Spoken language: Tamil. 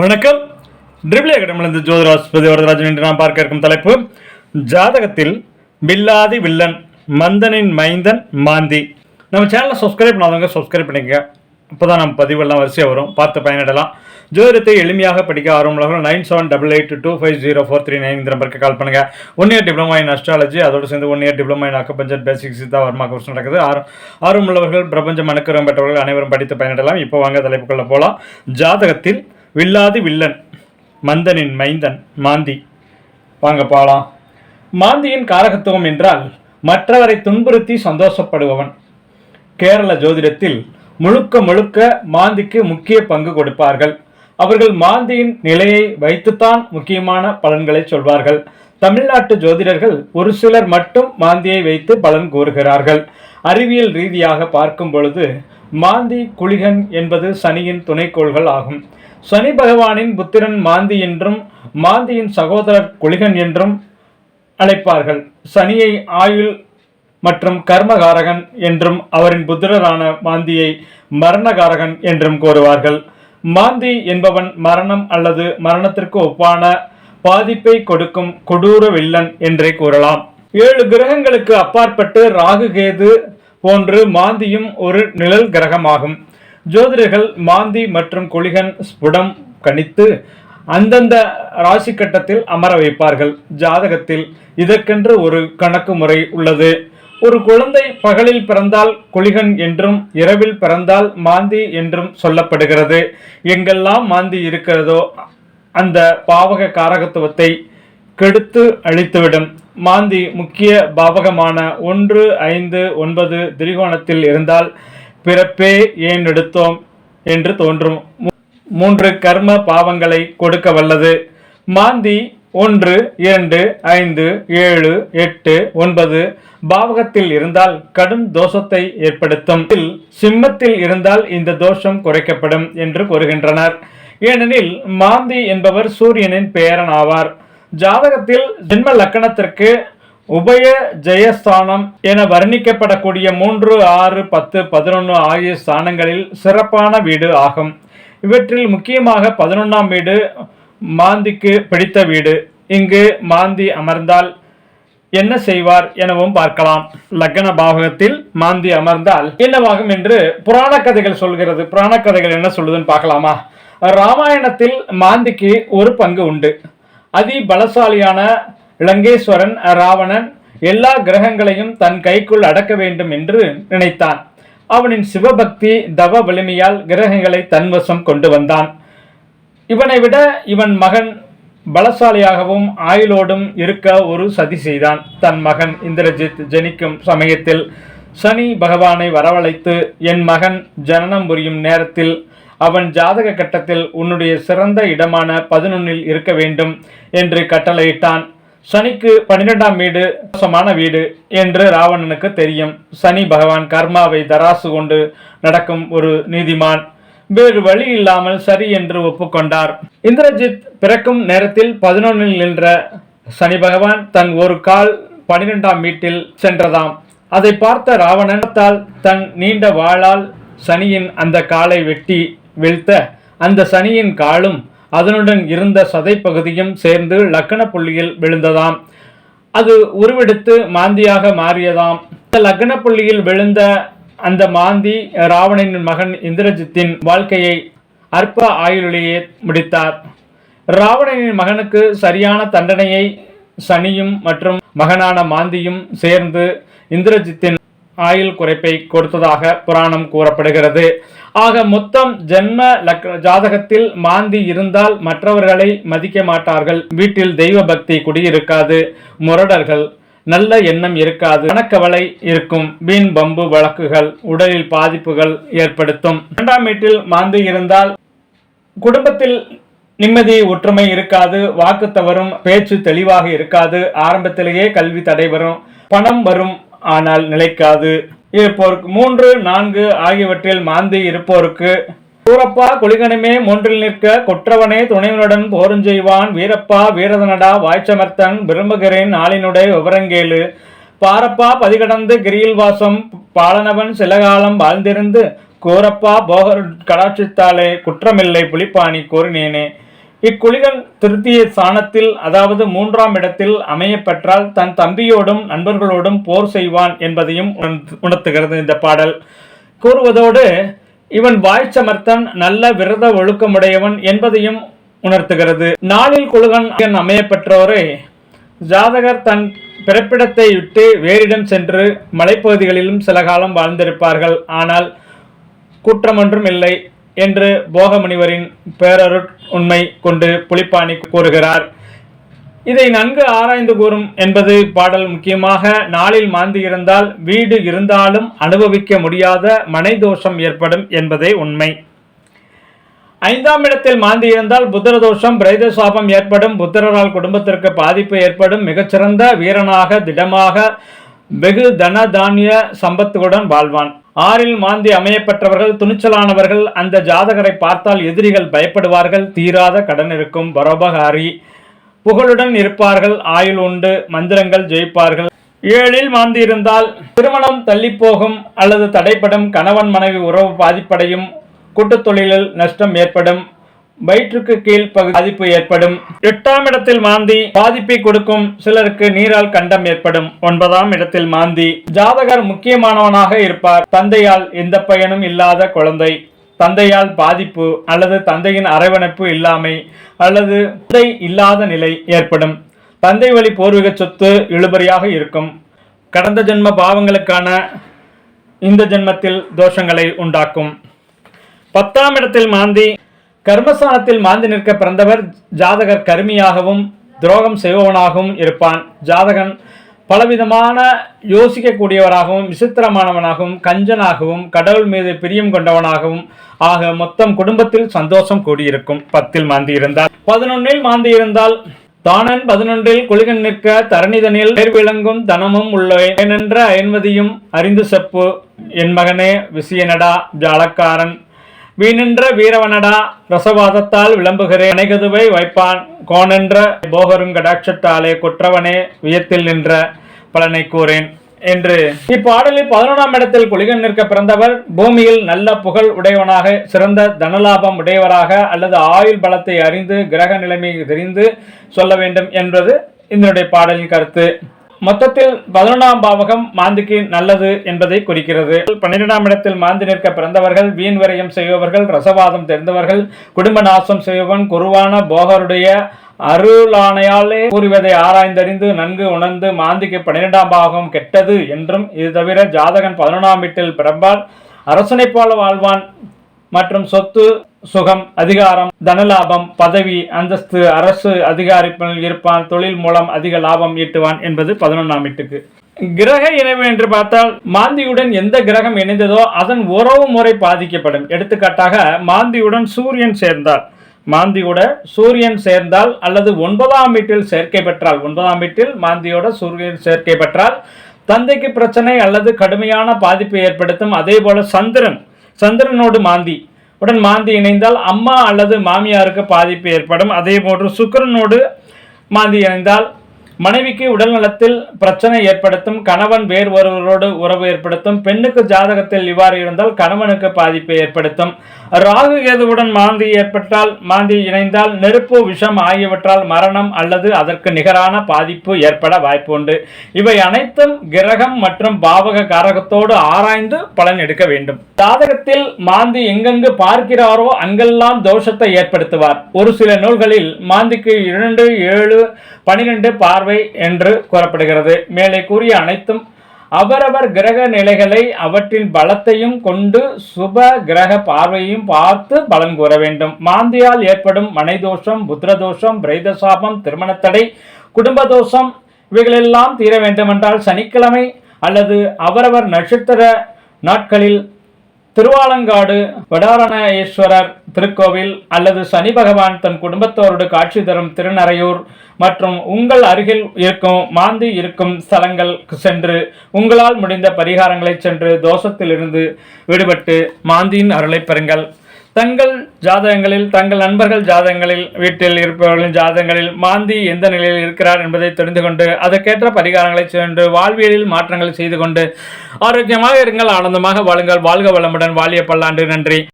வணக்கம். ட்ரிபிள் அகாடமிலிருந்து ஜோதிராஸ்பதி வரதராஜன் என்று நாம் பார்க்க இருக்கும் தலைப்பு ஜாதகத்தில் வில்லாதி வில்லன் மந்தனின் மைந்தன் மாந்தி. நம்ம சேனலை சப்ஸ்கிரைப் பண்ணாதவங்க சப்ஸ்கிரைப் பண்ணிக்கங்க. அப்போ தான் நம்ம பதிவெல்லாம் வரிசையாக வரும். பார்த்து பயனிடலாம். ஜோதிடத்தை எளிமையாக படிக்க ஆர்வமுள்ளவர்கள் nine seven double eight two five zero four three nine இந்த நம்பருக்கு கால் பண்ணுங்கள் one year diploma in astrology அதோடு சேர்ந்து one year diploma in acupuncture basics தான் வர்மா கோர்ஸ் நடக்குது. ஆர்வம் ஆர்வமுள்ளவர்கள் பிரபஞ்சம் அனுக்கிறம் பெற்றவர்கள் அனைவரும் படித்து பயனிடலாம். இப்போ வாங்க தலைப்புக்குள்ளே போகலாம் ஜாதகத்தில் வில்லாது வில்லன் மந்தனின் மைந்தன் மாந்தி. வாங்க பாலாம். மாந்தியின் காரகத்துவம் என்றால் மற்றவரை துன்புறுத்தி சந்தோஷப்படுபவன். கேரள ஜோதிடத்தில் முழுக்க முழுக்க மாந்திக்கு முக்கிய பங்கு கொடுப்பார்கள். அவர்கள் மாந்தியின் நிலையை வைத்துத்தான் முக்கியமான பலன்களை சொல்வார்கள். தமிழ்நாட்டு ஜோதிடர்கள் ஒரு சிலர் மட்டும் மாந்தியை வைத்து பலன் கூறுகிறார்கள். அறிவியல் ரீதியாக பார்க்கும் பொழுது மாந்தி குளிகன் என்பது சனியின் துணைக்கோள்கள் ஆகும். சனி பகவானின் புத்திரன் மாந்தி என்றும் மாந்தியின் சகோதரர் குளிகன் என்றும் அழைப்பார்கள். சனியை ஆயுள் மற்றும் கர்மகாரகன் என்றும் அவரின் புத்திரரான மாந்தியை மரணகாரகன் என்றும் கூறுவார்கள். மாந்தி என்பவன் மரணம் அல்லது மரணத்திற்கு ஒப்பான பாதிப்பை கொடுக்கும் கொடூர வில்லன் என்றே கூறலாம். ஏழு கிரகங்களுக்கு அப்பாற்பட்டு ராகு கேது போன்று மாந்தியும் ஒரு நிழல் கிரகமாகும். ஜோதிடர்கள் மாந்தி மற்றும் குளிகன் ஸ்புடம் கணித்து அந்தந்த ராசி கட்டத்தில் அமர வைப்பார்கள். ஜாதகத்தில் இதற்கென்று ஒரு கணக்கு முறை உள்ளது. ஒரு குழந்தை பகலில் பிறந்தால் குளிகன் என்றும் இரவில் பிறந்தால் மாந்தி என்றும் சொல்லப்படுகிறது. எங்கெல்லாம் மாந்தி இருக்கிறதோ அந்த பாவக காரகத்துவத்தை கெடுத்து அழித்துவிடும். மாந்தி முக்கிய பாவகமான ஒன்று ஐந்து ஒன்பது திரிகோணத்தில் இருந்தால் பிறப்பே ஏன் எடுத்தோம் என்று தோன்றும். மூன்று கர்ம பாவங்களை கொடுக்க வல்லது. மாந்தி ஒன்று இரண்டு ஐந்து ஏழு எட்டு ஒன்பது பாவகத்தில் இருந்தால் கடும் தோஷத்தை ஏற்படுத்தும். சிம்மத்தில் இருந்தால் இந்த தோஷம் குறைக்கப்படும் என்று கூறுகின்றனர். ஏனெனில் மாந்தி என்பவர் சூரியனின் பேரன் ஆவார் ஜாதகத்தில் ஜென்ம லக்கணத்திற்கு உபய ஜெயஸ்தானம் என வர்ணிக்கப்படக்கூடிய மூன்று ஆறு பத்து பதினொன்று ஆகிய ஸ்தானங்களில் சிறப்பான வீடு ஆகும். இவற்றில் முக்கியமாக பதினொன்றாம் வீடு மாந்திக்கு பிடித்த வீடு. இங்கு மாந்தி அமர்ந்தால் என்ன செய்வார் எனவும் பார்க்கலாம். லக்ன பாவகத்தில் மாந்தி அமர்ந்தால் என்னவாகும் என்று புராண கதைகள் சொல்கிறது. புராண கதைகள் என்ன சொல்லுதுன்னு பார்க்கலாமா? ராமாயணத்தில் மாந்திக்கு ஒரு பங்கு உண்டு. அதி பலசாலியான இலங்கேஸ்வரன் ராவணன் எல்லா கிரகங்களையும் தன் கைக்குள் அடக்க வேண்டும் என்று நினைத்தான். அவனின் சிவபக்தி தவ வலிமையால் கிரகங்களை தன்வசம் கொண்டு வந்தான். இவனை விட இவன் மகன் பலசாலியாகவும் ஆயுளோடும் இருக்க ஒரு சதி செய்தான். தன் மகன் இந்திரஜித் ஜனிக்கும் சமயத்தில் சனி பகவானை வரவழைத்து என் மகன் ஜனனம் புரியும் நேரத்தில் அவன் ஜாதக கட்டத்தில் உன்னுடைய சிறந்த இடமான பதினொன்னில் இருக்க வேண்டும் என்று கட்டளையிட்டான். சனிக்கு பன்னிரெண்டாம் வீடு மோசமான வீடு என்று ராவணனுக்கு தெரியும். சனி பகவான் கர்மாவை தராசு கொண்டு நடக்கும் ஒரு நீதிமான். வேறு வழி இல்லாமல் சரி என்று ஒப்புக்கொண்டார். இந்திரஜித் பிறக்கும் நேரத்தில் பதினொன்னில் நின்ற சனி பகவான் தன் ஒரு கால் பனிரெண்டாம் வீட்டில் சென்றதாம். அதை பார்த்த ராவணத்தால் தன் நீண்ட வாளால் சனியின் அந்த காலை வெட்டி வீழ்த்த அந்த சனியின் காலும் அதனுடன் இருந்த சதை பகுதியும் சேர்ந்து லக்கண புள்ளியில் விழுந்ததாம். அது உருவெடுத்து மாந்தியாக மாறியதாம். இந்த லக்ன புள்ளியில் விழுந்த அந்த மாந்தி ராவணனின் மகன் இந்திரஜித்தின் வாழ்க்கையை அற்ப ஆயுளிலேயே முடித்தார். ராவணனின் மகனுக்கு சரியான தண்டனையை சனியும் மற்றும் மகனான மாந்தியும் சேர்ந்து இந்திரஜித்தின் ஆயுள் குறைப்பை கொடுத்ததாக புராணம் கூறப்படுகிறது. ஆக மொத்தம் ஜென்ம லக்ன ஜாதகத்தில் மாந்தி இருந்தால் மற்றவர்களை மதிக்க மாட்டார்கள். வீட்டில் தெய்வ பக்தி குடியிருக்காது. முரடர்கள் நல்ல எண்ணம் இருக்காது. மனக்கவலை இருக்கும். வீண் பம்பு வழக்குகள் உடலில் பாதிப்புகள் ஏற்படுத்தும். இரண்டாம் வீட்டில் மாந்தி இருந்தால் குடும்பத்தில் நிம்மதி ஒற்றுமை இருக்காது. வாக்கு தவறும் பேச்சு தெளிவாக இருக்காது. ஆரம்பத்திலேயே கல்வி தடை வரும். பணம் வரும் ஆனால் நிலைக்காது. இருப்போருக்கு மூன்று நான்கு ஆகியவற்றில் மாந்தி இருப்போருக்கு. சூரப்பா குளிகனமே மூன்றில் நிற்க கொற்றவனே துணைவனுடன் போருஞ்செய்வான் வீரப்பா வீரதனடா வாய்ச்சமர்த்தன் விரும்புகிறேன் நாளினுடைய விவரங்கேளு பாரப்பா பதிகடந்து கிரியில் வாசம் பாலனவன் சில காலம் வாழ்ந்திருந்து கூரப்பா போகர் கடாட்சித்தாலே குற்றமில்லை புலிப்பாணி கூறினேனே. இக்குளிகன் திருத்திய சாணத்தில் அதாவது மூன்றாம் இடத்தில் அமைய பெற்றால் தன் தம்பியோடும் நண்பர்களோடும் போர் செய்வான் என்பதையும் உணர்த்துகிறது இந்த பாடல். கூறுவதோடு இவன் வாய்ச்சமர்த்தன் நல்ல விரத ஒழுக்கமுடையவன் என்பதையும் உணர்த்துகிறது. நாளில் குழுகன் அமைய பெற்றோரை ஜாதகர் தன் பிறப்பிடத்தை விட்டு வேறிடம் சென்று மலைப்பகுதிகளிலும் சில காலம் வாழ்ந்திருப்பார்கள். ஆனால் குற்றமொன்றும் இல்லை. என்று போகமுனிவரின் பேரருட் உண்மை கொண்டு புலிப்பாணி கூறுகிறார். இதை நன்கு ஆராய்ந்து கூறும் என்பது பாடல் முக்கியமாக நாளில் மாந்து இருந்தால் வீடு இருந்தாலும் அனுபவிக்க முடியாத மனை தோஷம் ஏற்படும் என்பதே உண்மை. ஐந்தாம் இடத்தில் மாந்தி இருந்தால் புத்திர தோஷம் பிரைத சாபம் ஏற்படும் புத்திரரால் குடும்பத்திற்கு பாதிப்பு ஏற்படும் மிகச்சிறந்த வீரனாக திடமாக வெகு தன தானிய சம்பத்துடன் வாழ்வான். ஆறில் மாந்தி அமையப்பெற்றவர்கள் துணிச்சலானவர்கள் அந்த ஜாதகரை பார்த்தால் எதிரிகள் பயப்படுவார்கள் தீராத கடன் இருக்கும் பரோபகாரி. புகழுடன் இருப்பார்கள் ஆயுள் உண்டு மந்திரங்கள் ஜெயிப்பார்கள். ஏழில் மாந்தி இருந்தால் திருமணம் தள்ளிப்போகும் அல்லது தடைப்படும் கணவன் மனைவி உறவு பாதிப்படையும் கூட்டுத் தொழிலில் நஷ்டம் ஏற்படும். வயிற்றுக்கு கீழ் பாதிப்பு ஏற்படும். எட்டாம் இடத்தில் மாந்தி பாதிப்பை கொடுக்கும் சிலருக்கு நீரால் கண்டம் ஏற்படும். ஒன்பதாம் இடத்தில் மாந்தி. ஜாதகர் முக்கியமானவனாக இருப்பார். தந்தையால் எந்த பயனும் இல்லாத குழந்தை. தந்தையால் பாதிப்பு அல்லது தந்தையின் அரவணைப்பு இல்லாமை அல்லது தந்தை இல்லாத நிலை ஏற்படும். தந்தை வழி பூர்வீக சொத்து இழுபறியாக இருக்கும். கடந்த ஜென்ம பாவங்களுக்கான இந்த ஜென்மத்தில் தோஷங்களை உண்டாக்கும். பத்தாம் இடத்தில் மாந்தி கர்மஸ்தானத்தில் மாந்து நிற்க பிறந்தவர் ஜாதகர் கருமியாகவும் துரோகம் செய்பவனாகவும் இருப்பான். ஜாதகன் பலவிதமான யோசிக்கக்கூடியவராகவும் விசித்திரமானவனாகவும் கஞ்சனாகவும் கடவுள் மீது பிரியம் கொண்டவனாகவும் ஆக மொத்தம் குடும்பத்தில் சந்தோஷம் கூடியிருக்கும். பத்தில் மாந்தி இருந்தால் பதினொன்னில் மாந்தி இருந்தால் தானன் பதினொன்றில் குளிகன் நிற்க தரணிதனில் பேர் விளங்கும் தனமும் உள்ளவை ஏனென்ற ஐன்மதியும் அறிந்து செப்பு. என் மகனே விசியனடா ஜாலக்காரன். வீணின்ற வீரவனடா ரசவாதத்தால் விளம்புகிறேன் அணைகதுவை வைப்பான் கோணென்ற போகரும் கடாட்சத்தாலே குற்றவனே வியத்தில் நின்ற பலனை கூறேன் என்று. இப்பாடலில் பதினொன்றாம் இடத்தில் குளிகன் நிற்க பிறந்தவர் பூமியில் நல்ல புகழ் உடையவனாக சிறந்த தனலாபம் உடையவராக அல்லது ஆயுள் பலத்தை அறிந்து கிரக நிலைமையை தெரிந்து சொல்ல வேண்டும் என்பது இதனுடைய பாடலின் கருத்து. மொத்தத்தில் பதினொன்றாம் பாவகம் மாந்திக்கு நல்லது என்பதை குறிக்கிறது. பன்னிரெண்டாம் இடத்தில் மாந்தி நிற்க பிறந்தவர்கள் வீண் விரயம் செய்பவர்கள் ரசவாதம் தெரிந்தவர்கள் குடும்ப நாசம் செய்பவன் குருவான போகருடைய அருளானையாலே கூறுவதை ஆராய்ந்தறிந்து நன்கு உணர்ந்து மாந்திக்கு பன்னிரெண்டாம் பாகம் கெட்டது என்றும் இது தவிர ஜாதகன் பதினொன்றாம் வீட்டில் பிறப்பால் அரசனை போல வாழ்வான் மற்றும் சொத்து சுகம் அதிகாரம் தனலாபம் பதவி அந்தஸ்து அரசு அதிகாரிப்பில் இருப்பான் தொழில் மூலம் அதிக லாபம் ஈட்டுவான் என்பது பதினொன்றாம் வீட்டுக்கு கிரக இணைவு என்று பார்த்தால் மாந்தியுடன் எந்த கிரகம் இணைந்ததோ அதன் உறவு முறை பாதிக்கப்படும். எடுத்துக்காட்டாக மாந்தியுடன் சூரியன் சேர்ந்தால் மாந்தியோட சூரியன் சேர்ந்தால் அல்லது ஒன்பதாம் வீட்டில் சேர்க்கை பெற்றால் ஒன்பதாம் வீட்டில் மாந்தியோட சூரியன் சேர்க்கை பெற்றால் தந்தைக்கு பிரச்சனை அல்லது கடுமையான பாதிப்பை ஏற்படுத்தும். அதே போல சந்திரன் சந்திரனோடு மாந்தி. உடன் மாந்தி இணைந்தால் அம்மா அல்லது மாமியாருக்கு பாதிப்பு ஏற்படும். அதே போன்று சுக்கரனோடு மாந்தி இணைந்தால் மனைவிக்கு உடல் நலத்தில் பிரச்சனை ஏற்படுத்தும் கணவன் வேறு ஒருவரோடு உறவு ஏற்படுத்தும் பெண்ணுக்கு ஜாதகத்தில் இவ்வாறு இருந்தால் கணவனுக்கு பாதிப்பை ஏற்படுத்தும். ராகு கேதுவுடன் மாந்தி ஏற்பட்டால் மாந்தி இணைந்தால் நெருப்பு விஷம் ஆகியவற்றால் மரணம் அல்லது அதற்கு நிகரான பாதிப்பு ஏற்பட வாய்ப்பு உண்டு. இவை அனைத்தும் கிரகம் மற்றும் பாவக காரகத்தோடு ஆராய்ந்து பலன் எடுக்க வேண்டும். ஜாதகத்தில் மாந்தி எங்கெங்கு பார்க்கிறாரோ அங்கெல்லாம் தோஷத்தை ஏற்படுத்துவார். ஒரு சில நூல்களில் மாந்திக்கு இரண்டு ஏழு பனிரெண்டு பார்வை என்று கூறப்படுகிறது. மேலே கூறிய அனைத்தும் அவரவர் கிரக நிலைகளை அவற்றின் பலத்தையும் கொண்டு சுப கிரக பார்வையும் பார்த்து பலன் கூற வேண்டும். மாந்தியால் ஏற்படும் மனைதோஷம் புத்திரதோஷம் பிரைதசாபம் திருமணத்தடை குடும்ப தோஷம் இவைகளெல்லாம் தீர வேண்டுமென்றால் சனிக்கிழமை அல்லது அவரவர் நட்சத்திர நாட்களில் திருவாலங்காடு வடாரணேஸ்வரர் திருக்கோவில் அல்லது சனி பகவான் தன் குடும்பத்தோரோடு காட்சி தரும் திருநறையூர் மற்றும் உங்கள் அருகில் இருக்கும் மாந்தி இருக்கும் ஸ்தலங்களுக்கு சென்று உங்களால் முடிந்த பரிகாரங்களை சென்று தோஷத்திலிருந்து விடுபட்டு மாந்தியின் அருளை பெறுங்கள். தங்கள் ஜாதகங்களில் தங்கள் நண்பர்கள் ஜாதகங்களில் வீட்டில் இருப்பவர்களின் ஜாதகங்களில் மாந்தி எந்த நிலையில் இருக்கிறார் என்பதை தெரிந்து கொண்டு அதற்கேற்ற பரிகாரங்களை சென்று வாழ்வியலில் மாற்றங்களை செய்து கொண்டு ஆரோக்கியமாக இருங்கள் ஆனந்தமாக வாழுங்கள். வாழ்க வளமுடன் வாழிய பல்லாண்டு. நன்றி.